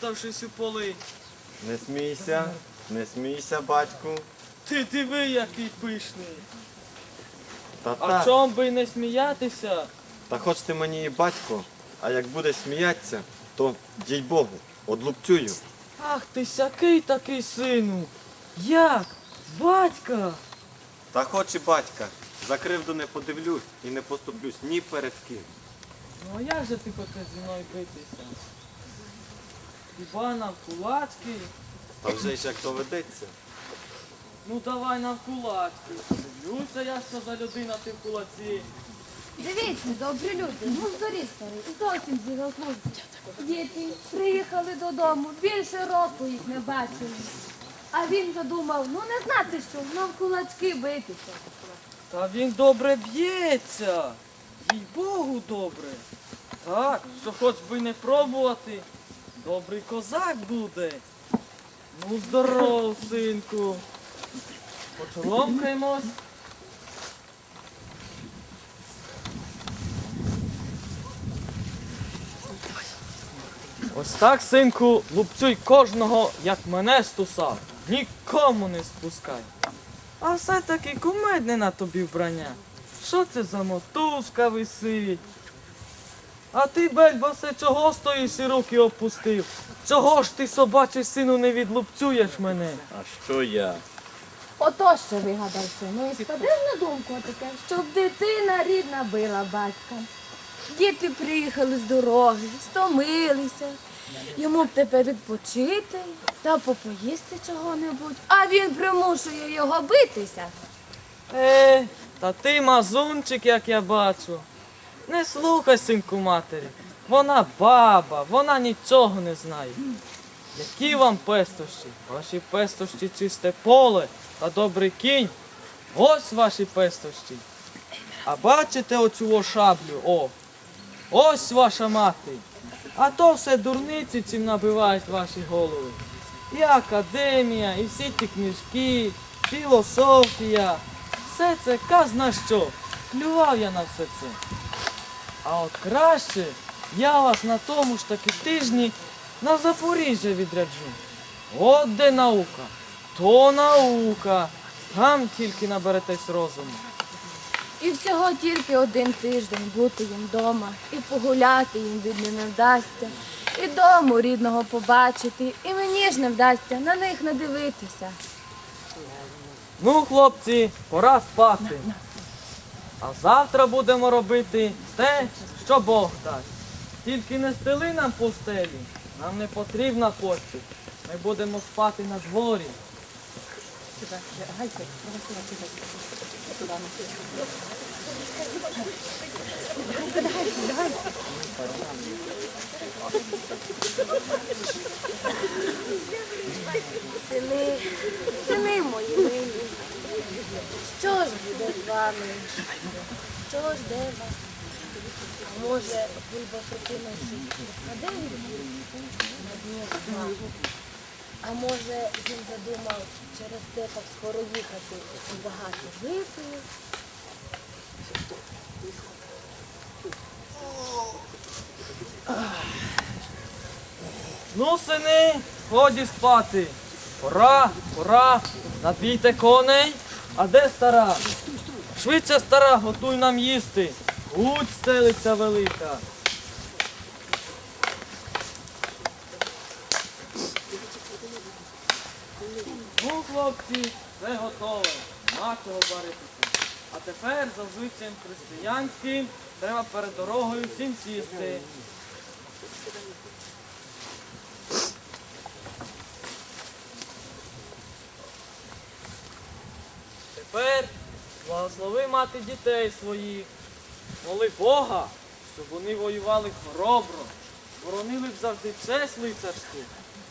заплутавшись у поли. Не смійся, не смійся, батьку. Ти диви, який пишний. Та А та, чом би й не сміятися? та хоч ти мені і батько, а як буде сміятися, то дій Богу, одлупцюю. Ах ти сякий такий сину. Як? Батька? Та хоч і батька, за кривду не подивлюсь і не поступлюсь ні перед ким. Ну а як же ти хочеш зі мною битися? Хіба нам кулачки? Та вже ж як то ведеться. Ну давай нам кулачки. Дивлюся я, що за людина ти в кулаці. Дивіться, добрі люди, ну здорі старий, зовсім зігав. Діти приїхали додому, більше року їх не бачили. А він задумав, ну не знати що, нам кулачки битися. Та він добре б'ється. Їй Богу добре. Так, що хоч би не пробувати, добрий козак буде. Ну, здоров, синку. Почоломкаємось. Ось так, синку, лупцюй кожного, як мене стусав. Нікому не спускай. А все-таки кумедне на тобі вбрання. Що це за мотузка висить? А ти, бельба, все чого стоїш і руки опустив? Чого ж ти, собачий сину, не відлупцюєш мене? А що я? Ото що вигадав сину, і спадив на думку таке, щоб дитина рідна била батька. Діти приїхали з дороги, стомилися. Йому б тепер відпочити та попоїсти чого-небудь, а він примушує його битися. Е, та ти мазунчик, як я бачу. Не слухай, синку матері. Вона баба, вона нічого не знає. Які вам пестощі? Ваші пестощі чисте поле та добрий кінь. Ось ваші пестощі. А бачите оцю шаблю? О. Ось ваша мати. А то все дурниці, чим набивають ваші голови. І академія, і всі ті книжки, філософія. Все це казна що. Плював я на все це. А от краще я вас на тому ж таки тижні на Запоріжжя відряджу. От де наука, то наука. Там тільки наберетесь розуму. І всього тільки один тиждень бути їм вдома, і погуляти їм від не вдасться, і дому рідного побачити, і мені ж не вдасться на них не дивитися. Ну, хлопці, пора спати. А завтра будемо робити те, що Бог дасть. Тільки не стели нам постелі. Нам не потрібна постіль. Ми будемо спати на дворі. Сини, сини мої милі, що ж буде з вами? Що ж де вас? Може, бульба прокинувшись, впаде від на дні змагу? А може, він задумав через те так скоро їхати і багато випив? Ну, сини, ході спати. Пора, пора, набійте коней. А де стара? Швидше стара, готуй нам їсти. Гудь стелиться велика. Ну, хлопці, все готове. Нема чого баритися. А тепер за звичаєм християнським треба перед дорогою всім сісти. Тепер благослови мати дітей своїх. Моли Бога, щоб вони воювали хоробро, боронили б завжди честь лицарську.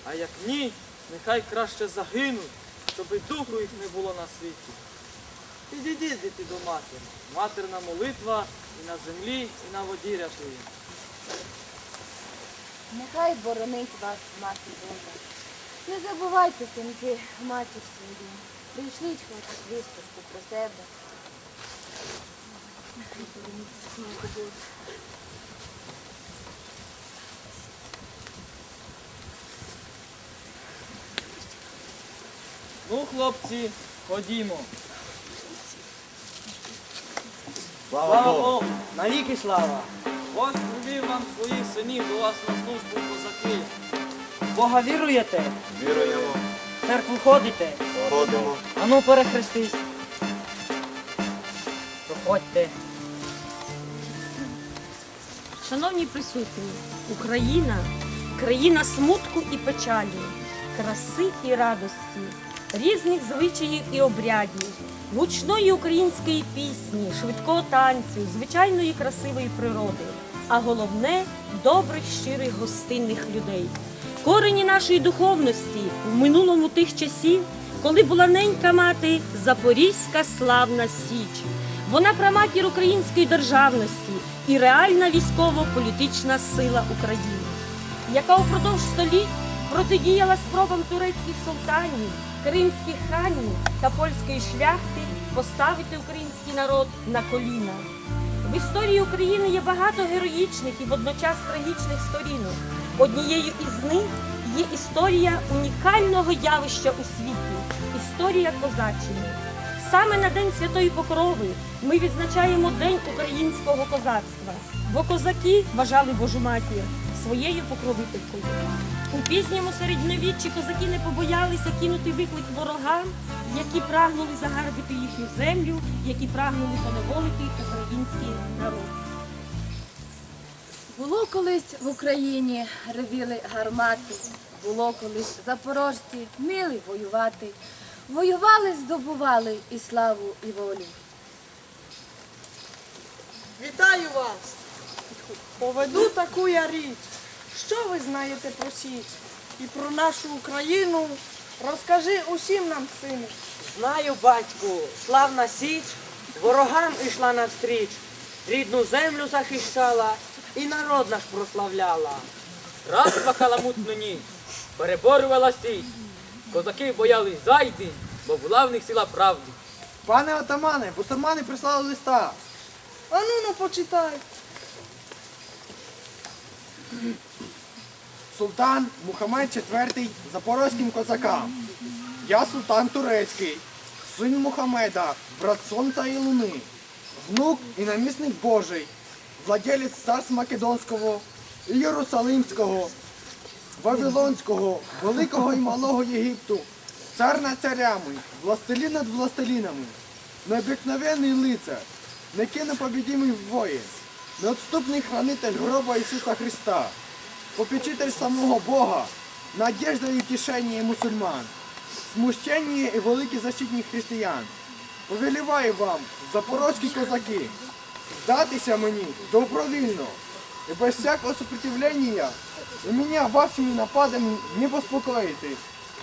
А як ні, нехай краще загинуть, щоб і духу їх не було на світі. Підійдіть діти до матері. Матерна молитва і на землі, і на воді рятує. Нехай боронить вас, мати Божа. Не забувайте, синки, матір свою. Прийшліть хоч вісточку про себе. Ну, хлопці, ходімо. Слава Богу! Навіки слава! Ось привів вам своїх синів до вас на службу козаки. Бога віруєте? Віруємо. В Церкву ходите? Ходимо. Ану перехрестись. Проходьте. Шановні присутні, Україна країна смутку і печалі, краси і радості, різних звичаїв і обрядів, гучної української пісні, швидкого танцю, звичайної красивої природи, а головне добрих, щирих гостинних людей. Корені нашої духовності в минулому тих часів, коли була ненька мати Запорізька славна Січ. Вона праматір української державності і реальна військово-політична сила України, яка упродовж століть протидіяла спробам турецьких султанів, кримських ханів та польської шляхти поставити український народ на коліна. В історії України є багато героїчних і водночас трагічних сторінок. Однією із них є історія унікального явища у світі історія козаччини. Саме на День Святої Покрови ми відзначаємо День українського козацтва, бо козаки вважали Божу матір своєю покровителькою. У пізньому середньовіччі козаки не побоялися кинути виклик ворогам, які прагнули загарбити їхню землю, які прагнули поневолити український народ. Було колись в Україні ревіли гармати, було колись запорожці вміли воювати. Воювали, здобували і славу, і волю. Вітаю вас! Поведу таку я річ. Що ви знаєте про Січ? І про нашу Україну розкажи усім нам, сину. Знаю, батьку, славна Січ ворогам ішла навстріч, рідну землю захищала і народ наш прославляла. Раз каламутну ніч, переборювала січ. Козаки боялись зайди, бо була в них сила правди. Пане отамане, бусурмани прислали листа. А ну ну почитай. Султан Мухаммед IV запорозьким козакам. Я султан турецький, син Мухаммеда, брат сонця і луни, внук і намісник Божий, владелець царства Македонського і Єрусалимського, Вавилонського, Великого і Малого Єгипту, цар над царями, властелін над властелінами, необикновенний лицар, непобідімий воїн, неотступний хранитель гроба Ісуса Христа, попечитель самого Бога, надежда і утішення мусульман, смущення і великий защитник християн. Повеліваю вам, запорозькі козаки, здатися мені добровільно і без всякого сопротивлення і мене вашими нападами не поспокоїти.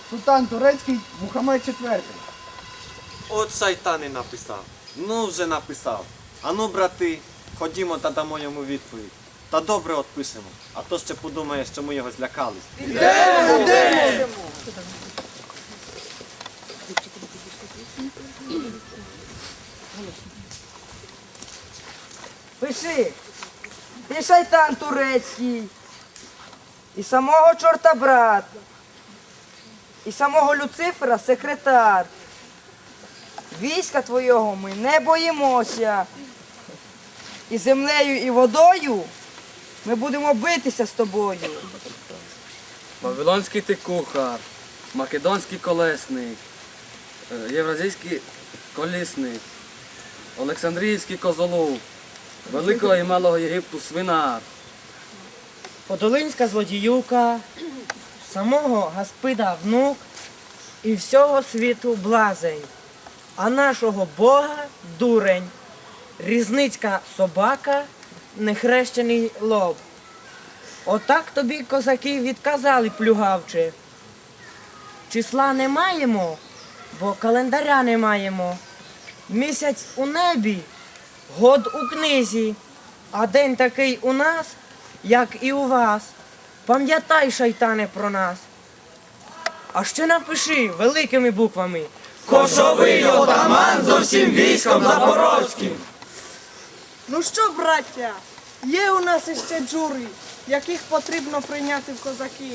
Султан Турецький Мухаммед IV. От шайтан і написав. Ну вже написав. Ану, брати, ходімо та дамо йому відповідь. Та добре отпишемо, а то ще подумає, що ми його злякались. Пиши, ти шайтан турецький, і самого чорта брат, і самого Люцифера секретар. Війська твого ми не боїмося. І землею, і водою ми будемо битися з тобою. Вавилонський ти кухар, македонський колесник, е, євразійський колісник, Олександрійський козолов, Великого і Малого Єгипту свинар. Подолинська злодіюка, самого Гаспида внук і всього світу блазень, а нашого Бога дурень, різницька собака, нехрещений лоб. Отак тобі козаки відказали плюгавче. Числа не маємо, бо календаря не маємо. Місяць у небі, год у книзі, а день такий у нас, як і у вас. Пам'ятай, шайтане, про нас. А ще напиши великими буквами. Кошовий отаман зо всім військом запорозьким. Ну що, браття, є у нас іще джури, яких потрібно прийняти в козаки.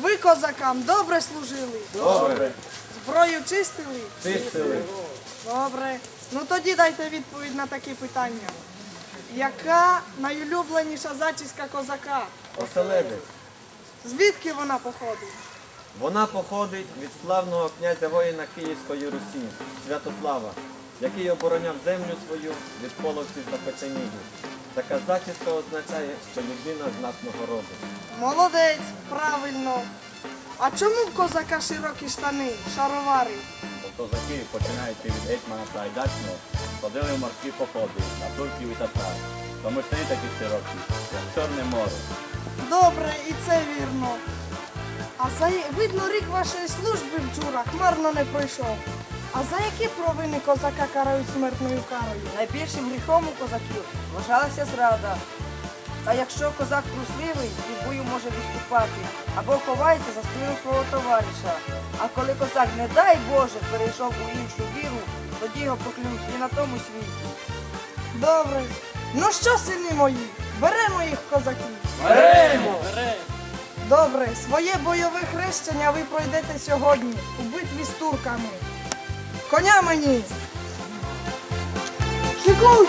Ви козакам добре служили? Добре. Зброю чистили? Чистили. Добре. Ну тоді дайте відповідь на такі питання. Яка найулюбленіша зачіска козака? Оселедець. Звідки вона походить? Вона походить від славного князя воїна Київської Русі, Святослава, який обороняв землю свою від половців та печенігів. Така зачіска означає, що людина знатного роду. Молодець, правильно. А чому в козака широкі штани, шаровари? Бо козаки, починаючи від гетьмана Сайдачного, ходили в морські походи на турків і татар. Тому штани такі широкі, як Чорне море. Добре, і це вірно. А за видно, рік вашої служби в джурах марно не пройшов. А за які провини козака карають смертною карою? Найбільшим гріхом у козаків вважалася зрада. А якщо козак трусливий, від бою може відступати або ховається за спину свого товариша. А коли козак, не дай Боже, перейшов у іншу віру, тоді його проклюють і на тому світі. Добре. Ну що, сини мої, беремо їх козаків. Беремо! Добре, своє бойове хрещення ви пройдете сьогодні у битві з турками. Коня мені! Шикуй!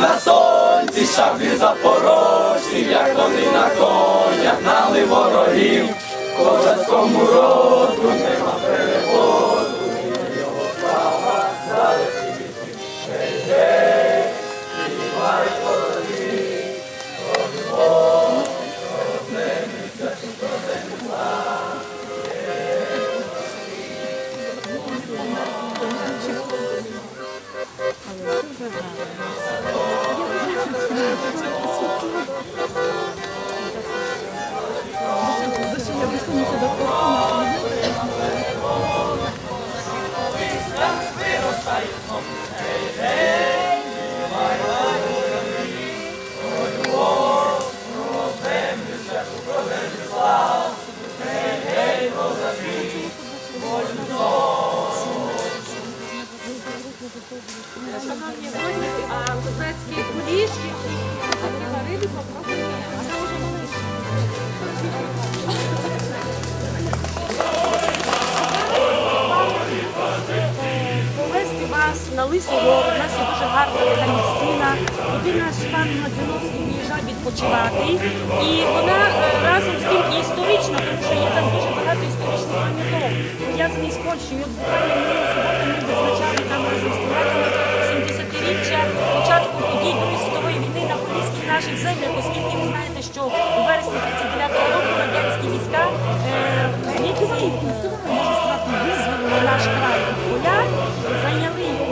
На сонці, шаблі запорожці, як вони на конях гнали ворогів, козацькому роду Шановні гості, а козацький куліш, риби попробуйте. Повести вас на лису гору, дуже гарна така місцина, наш пан Мадзиновський виїжджав відпочивати. І вона е, разом з тим і тому що є там дуже багато історичних пам'яток, пов'язаних з Польщею. От буквально минулого суботи ми відзначали наших землях, оскільки ви знаєте, що у вересні 39-го року радянські війська е, е, можна сказати, визволили наш край поля, зайняли